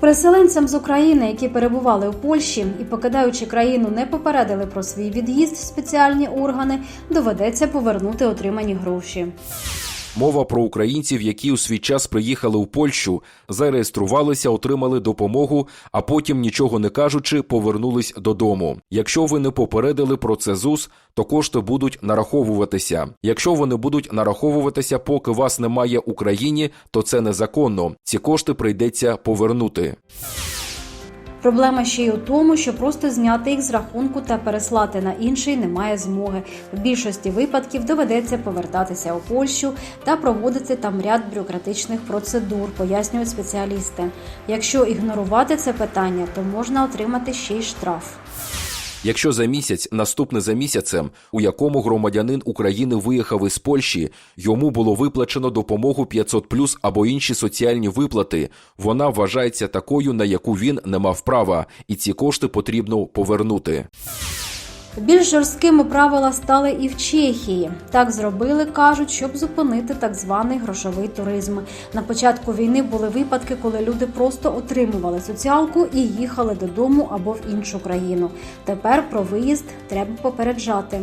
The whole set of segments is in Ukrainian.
Переселенцям з України, які перебували у Польщі і покидаючи країну, не попередили про свій від'їзд спеціальні органи, доведеться повернути отримані гроші. Мова про українців, які у свій час приїхали у Польщу, зареєструвалися, отримали допомогу, а потім, нічого не кажучи, повернулись додому. Якщо ви не попередили про це ЗУС, то кошти будуть нараховуватися. Якщо вони будуть нараховуватися, поки вас немає в Україні, то це незаконно. Ці кошти прийдеться повернути. Проблема ще й у тому, що просто зняти їх з рахунку та переслати на інший немає змоги. В більшості випадків доведеться повертатися у Польщу та проводити там ряд бюрократичних процедур, пояснюють спеціалісти. Якщо ігнорувати це питання, то можна отримати ще й штраф. Якщо за місяць, наступне за місяцем, у якому громадянин України виїхав із Польщі, йому було виплачено допомогу 500+, або інші соціальні виплати, вона вважається такою, на яку він не мав права, і ці кошти потрібно повернути. Більш жорсткими правила стали і в Чехії. Так зробили, кажуть, щоб зупинити так званий грошовий туризм. На початку війни були випадки, коли люди просто отримували соціалку і їхали додому або в іншу країну. Тепер про виїзд треба попереджати.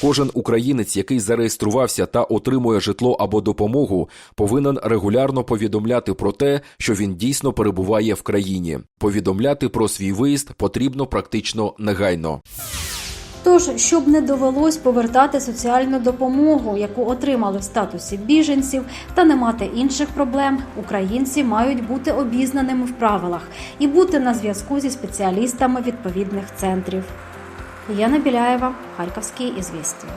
Кожен українець, який зареєструвався та отримує житло або допомогу, повинен регулярно повідомляти про те, що він дійсно перебуває в країні. Повідомляти про свій виїзд потрібно практично негайно. Тож, щоб не довелось повертати соціальну допомогу, яку отримали в статусі біженців, та не мати інших проблем, українці мають бути обізнаними в правилах і бути на зв'язку зі спеціалістами відповідних центрів. Яна Біляєва, Харківські ізвістія.